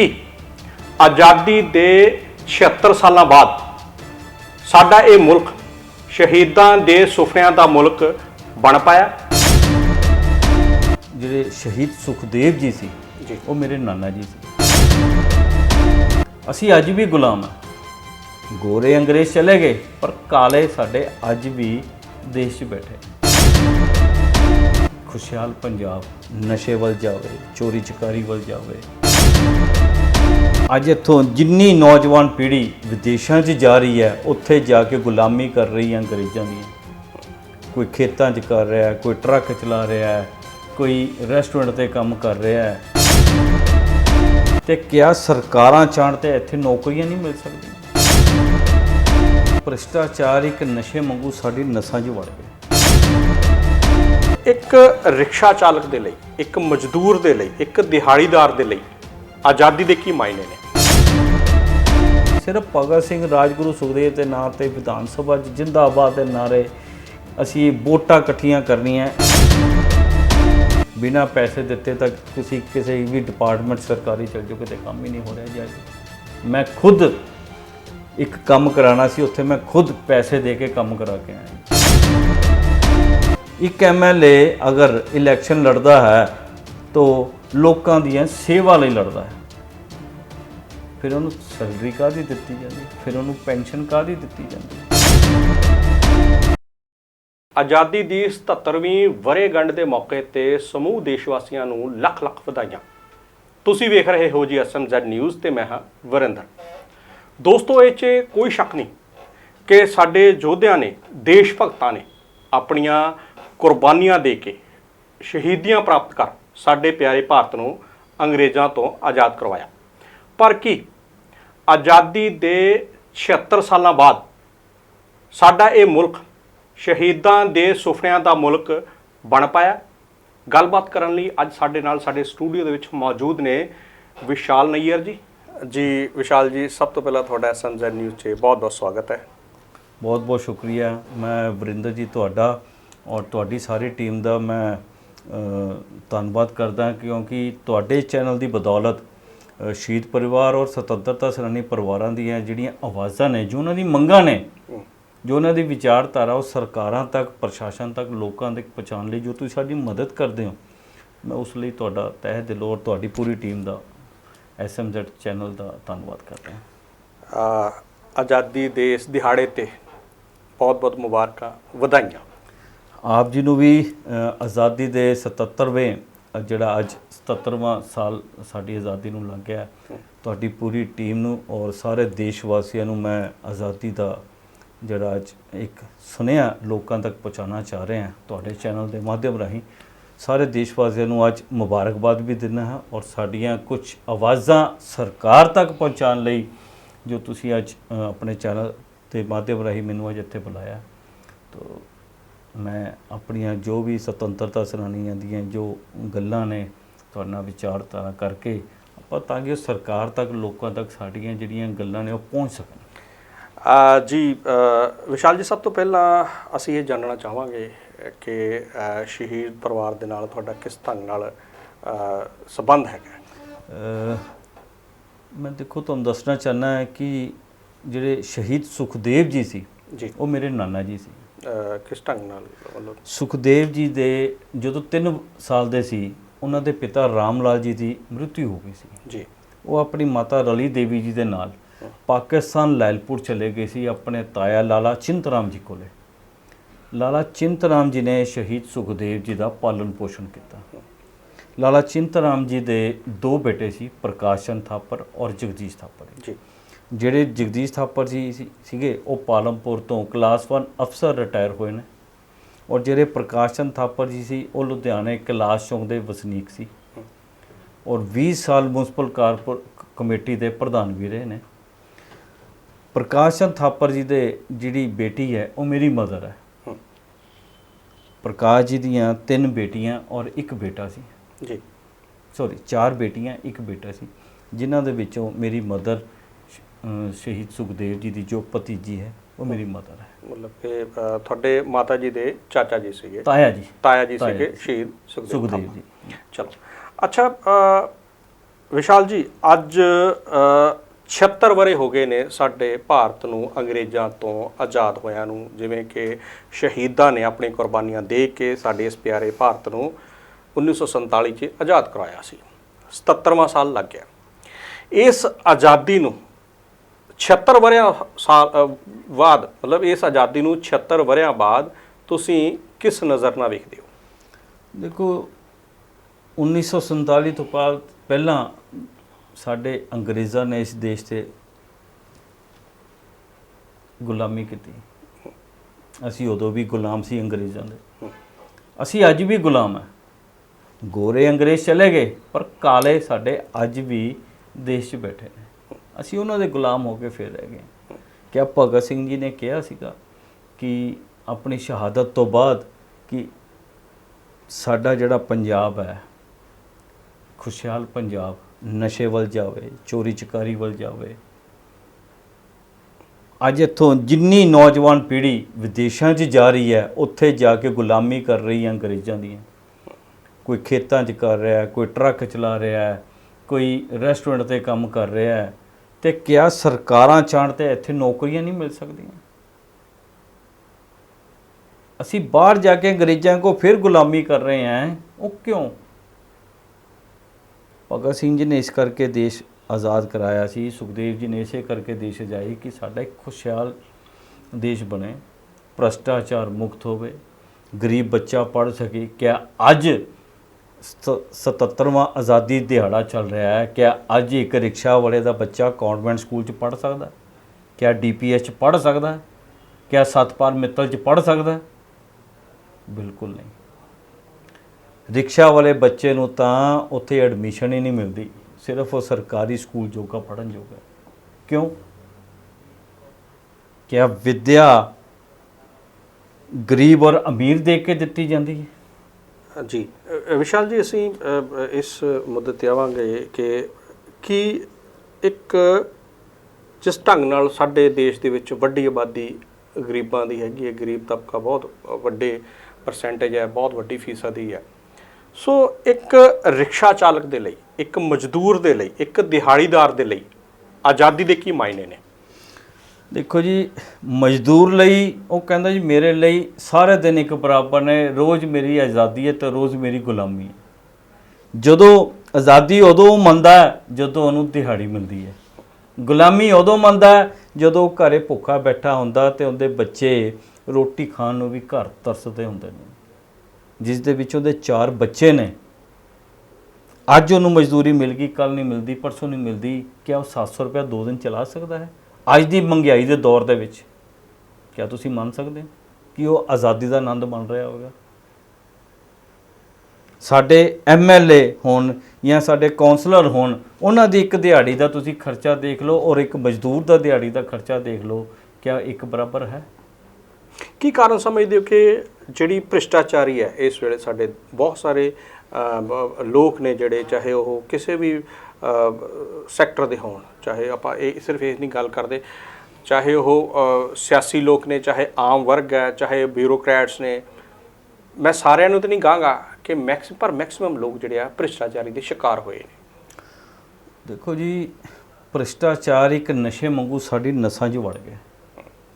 ਕੀ ਆਜ਼ਾਦੀ ਦੇ 76 ਸਾਲਾਂ ਬਾਅਦ ਸਾਡਾ ਇਹ ਮੁਲਕ ਸ਼ਹੀਦਾਂ ਦੇ ਸੁਪਨਿਆਂ ਦਾ ਮੁਲਕ ਬਣ ਪਾਇਆ। ਜਿਹੜੇ ਸ਼ਹੀਦ ਸੁਖਦੇਵ ਜੀ ਸੀ। ਉਹ ਮੇਰੇ ਨਾਨਾ ਜੀ ਸੀ। ਅਸੀਂ ਅੱਜ ਵੀ ਗੁਲਾਮ ਹਾਂ। ਗੋਰੇ ਅੰਗਰੇਜ਼ ਚਲੇ ਗਏ ਪਰ ਕਾਲੇ ਸਾਡੇ ਅੱਜ ਵੀ ਦੇਸ਼ 'ਚ ਬੈਠੇ ਖੁਸ਼ਹਾਲ ਪੰਜਾਬ ਨਸ਼ੇ ਵੱਲ ਜਾਵੇ ਚੋਰੀ ਚਕਾਰੀ ਵੱਲ ਜਾਵੇ ਅੱਜ ਇੱਥੋਂ ਜਿੰਨੀ ਨੌਜਵਾਨ ਪੀੜ੍ਹੀ ਵਿਦੇਸ਼ਾਂ 'ਚ ਜਾ ਰਹੀ ਹੈ, ਉੱਥੇ ਜਾ ਕੇ ਗੁਲਾਮੀ ਕਰ ਰਹੀ ਹੈ ਅੰਗਰੇਜ਼ਾਂ ਦੀ। ਕੋਈ ਖੇਤਾਂ 'ਚ ਕਰ ਰਿਹਾ ਕੋਈ ਟਰੱਕ ਚਲਾ ਰਿਹਾ ਕੋਈ ਰੈਸਟੋਰੈਂਟ ਤੇ ਕੰਮ ਕਰ ਰਿਹਾ ਹੈ। ਤੇ ਕਿਆ ਸਰਕਾਰਾਂ ਚਾਹਣ ਤੇ ਇੱਥੇ ਨੌਕਰੀਆਂ ਨਹੀਂ ਮਿਲ ਸਕਦੀਆਂ? ਭ੍ਰਿਸ਼ਟਾਚਾਰ ਇੱਕ ਨਸ਼ੇ ਵਾਂਗੂ ਸਾਡੀ ਨਸਾਂ 'ਚ ਵੜ ਗਿਆ। ਇੱਕ ਰਿਕਸ਼ਾ ਚਾਲਕ ਦੇ ਲਈ, ਇੱਕ ਮਜ਼ਦੂਰ ਦੇ ਲਈ, ਇੱਕ ਦਿਹਾੜੀਦਾਰ ਦੇ ਲਈ ਆਜ਼ਾਦੀ ਦੇ ਕੀ ਮਾਇਨੇ ਨੇ? ਸਿਰਫ ਭਗਤ ਸਿੰਘ ਰਾਜਗੁਰੂ ਸੁਖਦੇਵ ਦੇ ਨਾਂ ਤੇ ਵਿਧਾਨ ਸਭਾ 'ਚ ਜਿੰਦਾਬਾਦ ਦੇ ਨਾਰੇ ਅਸੀਂ ਵੋਟਾਂ ਇਕੱਠੀਆਂ ਕਰਨੀਆਂ। ਬਿਨਾ ਪੈਸੇ ਦਿੱਤੇ ਤੱਕ ਤੁਸੀਂ ਕਿਸੇ ਵੀ ਡਿਪਾਰਟਮੈਂਟ ਸਰਕਾਰੀ ਚਲ ਜਾਓ, ਕਿਤੇ ਕੰਮ ਹੀ ਨਹੀਂ ਹੋ ਰਿਹਾ ਜੀ ਅੱਜ। ਮੈਂ ਖੁਦ ਇੱਕ ਕੰਮ ਕਰਾਉਣਾ ਸੀ, ਉੱਥੇ ਮੈਂ ਖੁਦ ਪੈਸੇ ਦੇ ਕੇ ਕੰਮ ਕਰਾ ਕੇ ਆਇਆ ਇੱਕ ਐਮਐਲਏ ਅਗਰ ਇਲੈਕਸ਼ਨ ਲੜਦਾ ਹੈ, ਤਾਂ ਲੋਕਾਂ ਦੀਆਂ ਸੇਵਾ ਲਈ ਲੜਦਾ ਹੈ। ਫਿਰ ਉਹਨੂੰ ਸੈਲਰੀ ਕਾਹਦੀ ਦਿੱਤੀ ਜਾਂਦੀ? ਫਿਰ ਉਹਨੂੰ ਪੈਨਸ਼ਨ ਕਾਹਦੀ ਦਿੱਤੀ ਜਾਂਦੀ? ਆਜ਼ਾਦੀ ਦੀ 77ਵੀਂ ਵਰ੍ਹੇਗੰਢ ਦੇ ਮੌਕੇ ਤੇ ਸਮੂਹ ਦੇਸ਼ਵਾਸੀਆਂ ਨੂੰ ਲੱਖ ਲੱਖ ਵਧਾਈਆਂ। ਤੁਸੀਂ ਵੇਖ ਰਹੇ ਹੋ ਜੀ ਐਸਐਮਜ਼ੈਡ ਨਿਊਜ਼ ਤੇ ਮੈਂ ਹਾਂ ਵਰਿੰਦਰ। ਦੋਸਤੋ, ਇਹ 'ਚ ਕੋਈ ਸ਼ੱਕ ਨਹੀਂ ਕਿ ਸਾਡੇ ਯੋਧਿਆਂ ਨੇ, ਦੇਸ਼ ਭਗਤਾਂ ਨੇ ਆਪਣੀਆਂ ਕੁਰਬਾਨੀਆਂ ਦੇ ਕੇ ਸ਼ਹੀਦੀਆਂ ਪ੍ਰਾਪਤ ਕਰ ਸਾਡੇ ਪਿਆਰੇ ਭਾਰਤ ਨੂੰ ਅੰਗਰੇਜ਼ਾਂ ਤੋਂ ਆਜ਼ਾਦ ਕਰਵਾਇਆ। ਪਰ ਕੀ? ਆਜ਼ਾਦੀ ਦੇ 76 ਸਾਲਾਂ ਬਾਅਦ ਸਾਡਾ ਇਹ ਮੁਲਕ ਸ਼ਹੀਦਾਂ ਦੇ ਸੁਪਨਿਆਂ ਦਾ ਮੁਲਕ ਬਣ ਪਾਇਆ। ਗੱਲਬਾਤ ਕਰਨ ਲਈ ਅੱਜ ਸਾਡੇ ਨਾਲ ਸਾਡੇ ਸਟੂਡੀਓ ਦੇ ਵਿੱਚ ਮੌਜੂਦ ਨੇ ਵਿਸ਼ਾਲ ਨਈਅਰ ਜੀ। ਜੀ ਵਿਸ਼ਾਲ ਜੀ ਸਭ ਤੋਂ ਪਹਿਲਾਂ ਤੁਹਾਡਾ ਐਸਐਮਜ਼ੈਡ ਨਿਊਜ਼ 'ਚ ਬਹੁਤ ਬਹੁਤ ਸਵਾਗਤ ਹੈ। ਬਹੁਤ ਬਹੁਤ ਸ਼ੁਕਰੀਆ। ਮੈਂ ਵਰਿੰਦਰ ਜੀ ਤੁਹਾਡਾ ਔਰ ਤੁਹਾਡੀ ਸਾਰੀ ਟੀਮ ਦਾ ਮੈਂ ਧੰਨਵਾਦ ਕਰਦਾ ਕਿਉਂਕਿ ਤੁਹਾਡੇ ਚੈਨਲ ਦੀ ਬਦੌਲਤ ਸ਼ਹੀਦ ਪਰਿਵਾਰ ਔਰ ਸੁਤੰਤਰਤਾ ਸੈਨਾਨੀ ਪਰਿਵਾਰਾਂ ਦੀਆਂ ਜਿਹੜੀਆਂ ਆਵਾਜ਼ਾਂ ਨੇ ਜੋ ਉਹਨਾਂ ਦੀ ਮੰਗਾਂ ਨੇ ਜੋ ਉਹਨਾਂ ਦੀ ਵਿਚਾਰਧਾਰਾ ਉਹ ਸਰਕਾਰਾਂ ਤੱਕ ਪ੍ਰਸ਼ਾਸਨ ਤੱਕ ਲੋਕਾਂ ਤੱਕ ਪਹੁੰਚਾਉਣ ਲਈ ਜੋ ਤੁਸੀਂ ਸਾਡੀ ਮਦਦ ਕਰਦੇ ਹੋ ਮੈਂ ਉਸ ਲਈ ਤੁਹਾਡਾ ਤਹਿ ਦਿਲੋਂ ਔਰ ਤੁਹਾਡੀ ਪੂਰੀ ਟੀਮ ਦਾ ਐਸਐਮਜ਼ੈਡ ਚੈਨਲ ਦਾ ਧੰਨਵਾਦ ਕਰਦਾ ਹਾਂ। ਆਜ਼ਾਦੀ ਦੇ ਇਸ ਦਿਹਾੜੇ ਤੇ ਬਹੁਤ ਬਹੁਤ ਮੁਬਾਰਕਾਂ ਵਧਾਈਆਂ। ਆਪ ਜੀ ਨੂੰ ਵੀ ਆਜ਼ਾਦੀ ਦੇ 77ਵੇਂ ਅ, ਜਿਹੜਾ ਅੱਜ 77ਵਾਂ ਸਾਲ ਸਾਡੀ ਆਜ਼ਾਦੀ ਨੂੰ ਲੱਗ ਗਿਆ ਤੁਹਾਡੀ ਪੂਰੀ ਟੀਮ ਨੂੰ ਔਰ ਸਾਰੇ ਦੇਸ਼ ਵਾਸੀਆਂ ਨੂੰ ਮੈਂ ਆਜ਼ਾਦੀ ਦਾ ਜਿਹੜਾ ਅੱਜ ਇੱਕ ਸੁਨੇਹਾ ਲੋਕਾਂ ਤੱਕ ਪਹੁੰਚਾਉਣਾ ਚਾਹ ਰਹੇ ਹਾਂ ਤੁਹਾਡੇ ਚੈਨਲ ਦੇ ਮਾਧਿਅਮ ਰਾਹੀਂ। ਸਾਰੇ ਦੇਸ਼ ਵਾਸੀਆਂ ਨੂੰ ਅੱਜ ਮੁਬਾਰਕਬਾਦ ਵੀ ਦਿੰਦਾ ਹਾਂ ਔਰ ਸਾਡੀਆਂ ਕੁਝ ਆਵਾਜ਼ਾਂ ਸਰਕਾਰ ਤੱਕ ਪਹੁੰਚਾਉਣ ਲਈ ਜੋ ਤੁਸੀਂ ਅੱਜ ਆਪਣੇ ਚੈਨਲ ਦੇ ਮਾਧਿਅਮ ਰਾਹੀਂ ਮੈਨੂੰ ਅੱਜ ਇੱਥੇ ਬੁਲਾਇਆ। ਤੋ ਮੈਂ ਆਪਣੀਆਂ ਜੋ ਵੀ ਸੁਤੰਤਰਤਾ ਸੈਨਾਨੀਆਂ ਦੀਆਂ ਜੋ ਗੱਲਾਂ ਨੇ ਤੁਹਾਡੇ ਨਾਲ ਵਿਚਾਰਧਾਰਾ ਕਰਕੇ ਆਪਾਂ ਤਾਂ ਕਿ ਉਹ ਸਰਕਾਰ ਤੱਕ ਲੋਕਾਂ ਤੱਕ ਸਾਡੀਆਂ ਜਿਹੜੀਆਂ ਗੱਲਾਂ ਨੇ ਉਹ ਪਹੁੰਚ ਸਕਣ। ਜੀ ਵਿਸ਼ਾਲ ਜੀ ਸਭ ਤੋਂ ਪਹਿਲਾਂ ਅਸੀਂ ਇਹ ਜਾਣਨਾ ਚਾਹਾਂਗੇ ਕਿ ਸ਼ਹੀਦ ਪਰਿਵਾਰ ਦੇ ਨਾਲ ਤੁਹਾਡਾ ਕਿਸ ਢੰਗ ਨਾਲ ਸੰਬੰਧ ਹੈਗਾ? ਮੈਂ ਦੇਖੋ ਤੁਹਾਨੂੰ ਦੱਸਣਾ ਚਾਹਨਾ ਹੈ ਕਿ ਜਿਹੜੇ ਸ਼ਹੀਦ ਸੁਖਦੇਵ ਜੀ ਸੀ ਜੀ। ਉਹ ਮੇਰੇ ਨਾਨਾ ਜੀ ਸੀ। ਕਿਸ ਢੰਗ ਨਾਲ ਮਤਲਬ ਸੁਖਦੇਵ ਜੀ ਦੇ ਜਦੋਂ 3 ਸਾਲ ਦੇ ਸੀ ਉਹਨਾਂ ਦੇ ਪਿਤਾ ਰਾਮ ਲਾਲ ਜੀ ਦੀ ਮ੍ਰਿਤੂ ਹੋ ਗਈ ਸੀ। ਜੀ। ਉਹ ਆਪਣੀ ਮਾਤਾ ਰਲੀ ਦੇਵੀ ਜੀ ਦੇ ਨਾਲ ਪਾਕਿਸਤਾਨ ਲੈਲਪੁਰ ਚਲੇ ਗਏ ਸੀ ਆਪਣੇ ਤਾਇਆ ਲਾਲਾ ਚਿੰਤਰਾਮ ਜੀ ਕੋਲੇ। ਲਾਲਾ ਚਿੰਤਰਾਮ ਜੀ ਨੇ ਸ਼ਹੀਦ ਸੁਖਦੇਵ ਜੀ ਦਾ ਪਾਲਣ ਪੋਸ਼ਣ ਕੀਤਾ। ਲਾਲਾ ਚਿੰਤਰਾਮ ਜੀ ਦੇ ਦੋ ਬੇਟੇ ਸੀ ਪ੍ਰਕਾਸ਼ ਚੰਦ ਥਾਪਰ ਔਰ ਜਗਦੀਸ਼ ਥਾਪਰ। ਜੀ। ਜਿਹੜੇ ਜਗਦੀਸ਼ ਥਾਪਰ ਜੀ ਸੀ- ਸੀਗੇ ਉਹ ਪਾਲਮਪੁਰ ਤੋਂ ਕਲਾਸ 1 ਅਫਸਰ ਰਿਟਾਇਰ ਹੋਏ ਨੇ। ਔਰ ਜਿਹੜੇ ਪ੍ਰਕਾਸ਼ ਚੰਦ ਥਾਪਰ ਜੀ ਸੀ ਉਹ ਲੁਧਿਆਣੇ ਕੈਲਾਸ਼ ਚੌਂਕ ਦੇ ਵਸਨੀਕ ਸੀ। ਔਰ 20 ਸਾਲ ਮਿਊਨਿਸਪਲ ਕਾਰਪੋ ਕਮੇਟੀ ਦੇ ਪ੍ਰਧਾਨ ਵੀ ਰਹੇ ਨੇ। ਪ੍ਰਕਾਸ਼ ਚੰਦ ਥਾਪਰ ਜੀ ਦੇ ਜਿਹੜੀ ਬੇਟੀ ਹੈ ਉਹ ਮੇਰੀ ਮਦਰ ਹੈ। ਪ੍ਰਕਾਸ਼ ਜੀ ਦੀਆਂ ਤਿੰਨ ਬੇਟੀਆਂ ਔਰ ਇੱਕ ਬੇਟਾ ਸੀ। ਜੀ। ਸੌਰੀ ਚਾਰ ਬੇਟੀਆਂ ਇੱਕ ਬੇਟਾ ਸੀ ਜਿਨ੍ਹਾਂ ਦੇ ਵਿੱਚੋਂ ਮੇਰੀ ਮਦਰ ਸ਼ਹੀਦ ਸੁਖਦੇਵ ਜੀ ਦੀ ਜੋ ਭਤੀਜੀ ਹੈ ਉਹ ਮੇਰੀ ਮਦਰ ਹੈ। ਮਤਲਬ ਕਿ ਅ, ਤੁਹਾਡੇ ਮਾਤਾ ਜੀ ਦੇ ਚਾਚਾ ਜੀ ਸੀਗੇ। ਤਾਇਆ ਜੀ। ਤਾਇਆ ਜੀ ਤਾਇਆ ਸੀਗੇ। ਸ਼ਹੀਦ ਸੁਖਦੇਵ ਸੁਖਦੇਵ। ਜੀ। ਚਲੋ। ਅੱਛਾ ਅ, ਵਿਸ਼ਾਲ ਜੀ ਅੱਜ ਅ, 76 ਵਰੇ ਹੋ ਗਏ ਨੇ ਸਾਡੇ ਭਾਰਤ ਨੂੰ ਅੰਗਰੇਜ਼ਾਂ ਤੋਂ ਆਜ਼ਾਦ ਹੋਇਆਂ ਨੂੰ। ਜਿਵੇਂ ਕਿ ਸ਼ਹੀਦਾਂ ਨੇ ਆਪਣੀ ਕੁਰਬਾਨੀਆਂ ਦੇ ਕੇ ਸਾਡੇ ਇਸ ਪਿਆਰੇ ਭਾਰਤ ਨੂੰ 1947 ਚ ਆਜ਼ਾਦ ਕਰਾਇਆ ਸੀ। 77ਵਾਂ ਸਾਲ ਲੱਗ ਗਿਆ। ਇਸ ਆਜ਼ਾਦੀ ਨੂੰ 76 ਵਰਿਆਂ ਸਾਲ ਬਾਅਦ, ਮਤਲਬ ਇਸ ਆਜ਼ਾਦੀ ਨੂੰ 76 ਵਰਿਆਂ ਬਾਅਦ ਤੁਸੀਂ ਕਿਸ ਨਜ਼ਰ ਨਾਲ ਵੇਖਦੇ ਹੋ? ਦੇਖੋ 1947 ਤੋਂ ਬਾਅਦ ਪਹਿਲਾਂ ਸਾਡੇ ਅੰਗਰੇਜ਼ਾਂ ਨੇ ਇਸ ਦੇਸ਼ ਤੇ ਗੁਲਾਮੀ ਕੀਤੀ। ਅਸੀਂ ਉਦੋਂ ਵੀ ਗੁਲਾਮ ਸੀ ਅੰਗਰੇਜ਼ਾਂ ਦੇ। ਅਸੀਂ ਅੱਜ ਵੀ ਗੁਲਾਮ ਹੈ। ਗੋਰੇ ਅੰਗਰੇਜ਼ ਚਲੇ ਗਏ, ਪਰ ਕਾਲੇ ਸਾਡੇ ਅੱਜ ਵੀ ਦੇਸ਼ 'ਚ ਬੈਠੇ ਨੇ। ਅਸੀਂ ਉਹਨਾਂ ਦੇ ਗੁਲਾਮ ਹੋ ਕੇ ਫਿਰ ਰਹਿ ਗਏ। ਕਿਆ ਭਗਤ ਸਿੰਘ ਜੀ ਨੇ ਕਿਹਾ ਸੀਗਾ ਕਿ ਆਪਣੀ ਸ਼ਹਾਦਤ ਤੋਂ ਬਾਅਦ ਕਿ ਸਾਡਾ ਜਿਹੜਾ ਪੰਜਾਬ ਹੈ, ਖੁਸ਼ਹਾਲ ਪੰਜਾਬ, ਨਸ਼ੇ ਵੱਲ ਜਾਵੇ, ਚੋਰੀ ਚਕਾਰੀ ਵੱਲ ਜਾਵੇ। ਅੱਜ ਇੱਥੋਂ ਜਿੰਨੀ ਨੌਜਵਾਨ ਪੀੜ੍ਹੀ ਵਿਦੇਸ਼ਾਂ 'ਚ ਜਾ ਰਹੀ ਹੈ, ਉੱਥੇ ਜਾ ਕੇ ਗੁਲਾਮੀ ਕਰ ਰਹੀ ਹੈ ਅੰਗਰੇਜ਼ਾਂ ਦੀਆਂ। ਕੋਈ ਖੇਤਾਂ 'ਚ ਕਰ ਰਿਹਾ ਕੋਈ ਟਰੱਕ ਚਲਾ ਰਿਹਾ ਕੋਈ ਰੈਸਟੋਰੈਂਟ ਤੇ ਕੰਮ ਕਰ ਰਿਹਾ ਤੇ ਕਿਆ ਸਰਕਾਰਾਂ ਚਾਹਣ ਤੇ ਇੱਥੇ ਨੌਕਰੀਆਂ ਨਹੀਂ ਮਿਲ ਸਕਦੀਆਂ। ਅਸੀਂ ਬਾਹਰ ਜਾ ਕੇ ਅੰਗਰੇਜ਼ਾਂ ਕੋ ਫਿਰ ਗੁਲਾਮੀ ਕਰ ਰਹੇ ਹਾਂ, ਉਹ ਕਿਉਂ? ਭਗਤ ਸਿੰਘ ਜੀ ਨੇ ਇਸ ਕਰਕੇ ਦੇਸ਼ ਆਜ਼ਾਦ ਕਰਾਇਆ ਸੀ, ਸੁਖਦੇਵ ਜੀ ਨੇ ਇਸੇ ਕਰਕੇ ਦੇਸ਼ ਜਾਈ ਕਿ ਸਾਡਾ ਇੱਕ ਖੁਸ਼ਹਾਲ ਦੇਸ਼ ਬਣੇ, ਭ੍ਰਸ਼ਟਾਚਾਰ ਮੁਕਤ ਹੋਵੇ, ਗਰੀਬ ਬੱਚਾ ਪੜ੍ਹ ਸਕੇ, ਕਿਆ ਅੱਜ 77ਵਾਂ ਆਜ਼ਾਦੀ ਦਿਹਾੜਾ ਚੱਲ ਰਿਹਾ ਹੈ। ਕਿਆ ਅੱਜ ਇੱਕ ਰਿਕਸ਼ਾ ਵਾਲੇ ਦਾ ਬੱਚਾ ਕਨਵੈਂਟ ਸਕੂਲ 'ਚ ਪੜ੍ਹ ਸਕਦਾ ਹੈ? ਕਿਆ ਡੀਪੀਐਸ 'ਚ ਪੜ੍ਹ ਸਕਦਾ ਕਿਆ ਸਤਪਾਲ ਮਿੱਤਲ 'ਚ ਪੜ੍ਹ ਸਕਦਾ ਬਿਲਕੁਲ ਨਹੀਂ। ਰਿਕਸ਼ਾ ਵਾਲੇ ਬੱਚੇ ਨੂੰ ਤਾਂ ਉੱਥੇ ਐਡਮਿਸ਼ਨ ਹੀ ਨਹੀਂ ਮਿਲਦੀ। ਸਿਰਫ ਉਹ ਸਰਕਾਰੀ ਸਕੂਲ ਜੋਗਾ ਪੜਨ ਜੋਗਾ ਹੈ। ਕਿਉਂ? ਕਿਆ ਵਿਦਿਆ ਗਰੀਬ ਔਰ ਅਮੀਰ ਦੇਖ ਕੇ ਦਿੱਤੀ ਜਾਂਦੀ ਹੈ? ਜੀ ਵਿਸ਼ਾਲ ਜੀ, ਅਸੀਂ ਇਸ ਮੁੱਦੇ ਤੇ ਆਵਾਂਗੇ ਕਿ ਕੀ ਇੱਕ ਜਿਸ ਢੰਗ ਨਾਲ ਸਾਡੇ ਦੇਸ਼ ਦੇ ਵਿੱਚ ਵੱਡੀ ਆਬਾਦੀ ਗਰੀਬਾਂ ਦੀ ਹੈਗੀ ਹੈ, ਗਰੀਬ ਤਬਕਾ ਬਹੁਤ ਵੱਡੇ ਪਰਸੈਂਟੇਜ ਹੈ, ਬਹੁਤ ਵੱਡੀ ਫੀਸਦੀ ਹੈ। ਸੋ ਇੱਕ ਰਿਕਸ਼ਾ ਚਾਲਕ ਦੇ ਲਈ, ਇੱਕ ਮਜ਼ਦੂਰ ਦੇ ਲਈ, ਇੱਕ ਦਿਹਾੜੀਦਾਰ ਦੇ ਲਈ ਆਜ਼ਾਦੀ ਦੇ ਕੀ ਮਾਇਨੇ ਨੇ? ਦੇਖੋ ਜੀ, ਮਜ਼ਦੂਰ ਲਈ, ਉਹ ਕਹਿੰਦਾ ਜੀ ਮੇਰੇ ਲਈ ਸਾਰੇ ਦਿਨ ਇੱਕ ਬਰਾਬਰ ਨੇ, ਰੋਜ਼ ਮੇਰੀ ਆਜ਼ਾਦੀ ਹੈ ਤੇ ਰੋਜ਼ ਮੇਰੀ ਗੁਲਾਮੀ ਹੈ। ਜਦੋਂ ਆਜ਼ਾਦੀ ਉਦੋਂ ਮੰਨਦਾ ਜਦੋਂ ਉਹਨੂੰ ਦਿਹਾੜੀ ਮਿਲਦੀ ਹੈ। ਗੁਲਾਮੀ ਉਦੋਂ ਮੰਨਦਾ ਜਦੋਂ ਉਹ ਘਰੇ ਭੁੱਖਾ ਬੈਠਾ ਹੁੰਦਾ ਤੇ ਉਹਦੇ ਬੱਚੇ ਰੋਟੀ ਖਾਣ ਨੂੰ ਵੀ ਘਰ ਤਰਸਦੇ ਹੁੰਦੇ ਨੇ। ਜਿਸ ਦੇ ਵਿੱਚ ਉਹਦੇ ਚਾਰ ਬੱਚੇ ਨੇ। ਅੱਜ ਉਹਨੂੰ ਮਜ਼ਦੂਰੀ ਮਿਲ ਗਈ ਕੱਲ ਨਹੀਂ ਮਿਲਦੀ, ਪਰਸੋਂ ਨਹੀਂ ਮਿਲਦੀ, ਕਿਆ ਉਹ 700 ਰੁਪਏ ਦੋ ਦਿਨ ਚਲਾ ਸਕਦਾ ਹੈ? ਅੱਜ ਦੀ ਮਹਿੰਗਾਈ ਦੇ ਦੌਰ ਦੇ ਵਿੱਚ, ਕਿਆ ਤੁਸੀਂ ਮੰਨ ਸਕਦੇ ਕਿ ਉਹ ਆਜ਼ਾਦੀ ਦਾ ਆਨੰਦ ਬਣ ਰਿਹਾ ਹੋਵੇਗਾ? ਸਾਡੇ ਐਮਐਲਏ ਹੋਣ ਜਾਂ ਸਾਡੇ ਕਾਉਂਸਲਰ ਹੋਣ, ਉਹਨਾਂ ਦੀ ਇੱਕ ਦਿਹਾੜੀ ਦਾ ਤੁਸੀਂ ਖਰਚਾ ਦੇਖ ਲਓ ਔਰ ਇੱਕ ਮਜ਼ਦੂਰ ਦਾ ਦਿਹਾੜੀ ਦਾ ਖਰਚਾ ਦੇਖ ਲਓ, ਕਿਆ ਇੱਕ ਬਰਾਬਰ ਹੈ? ਕੀ ਕਾਰਨ ਸਮਝਦੇ ਹੋ ਕਿ ਜਿਹੜੀ ਭ੍ਰਿਸ਼ਟਾਚਾਰੀ ਹੈ, ਇਸ ਵੇਲੇ ਸਾਡੇ ਬਹੁਤ ਸਾਰੇ ਲੋਕ ਨੇ ਜਿਹੜੇ, ਚਾਹੇ ਉਹ ਕਿਸੇ ਵੀ ਸੈਕਟਰ ਦੇ ਹੋਣ ਚਾਹੇ ਆਪਾਂ ਇਹ ਸਿਰਫ ਇਹ ਨਹੀਂ ਗੱਲ ਕਰਦੇ ਚਾਹੇ ਉਹ ਸਿਆਸੀ ਲੋਕ ਨੇ ਚਾਹੇ ਆਮ ਵਰਗ ਹੈ ਚਾਹੇ ਬਿਊਰੋਕਰੈਟਸ ਨੇ ਮੈਂ ਸਾਰਿਆਂ ਨੂੰ ਤਾਂ ਨਹੀਂ ਕਹਾਂਗਾ ਕਿ ਮੈਕਸਿਮ ਪਰ ਮੈਕਸਿਮਮ ਲੋਕ ਜਿਹੜੇ ਆ ਭ੍ਰਿਸ਼ਟਾਚਾਰੀ ਦੇ ਸ਼ਿਕਾਰ ਹੋਏ ਨੇ। ਦੇਖੋ ਜੀ ਭ੍ਰਿਸ਼ਟਾਚਾਰ ਇੱਕ ਨਸ਼ੇ ਵਾਂਗੂ ਸਾਡੀ ਨਸਾਂ 'ਚ ਵੜ ਗਿਆ।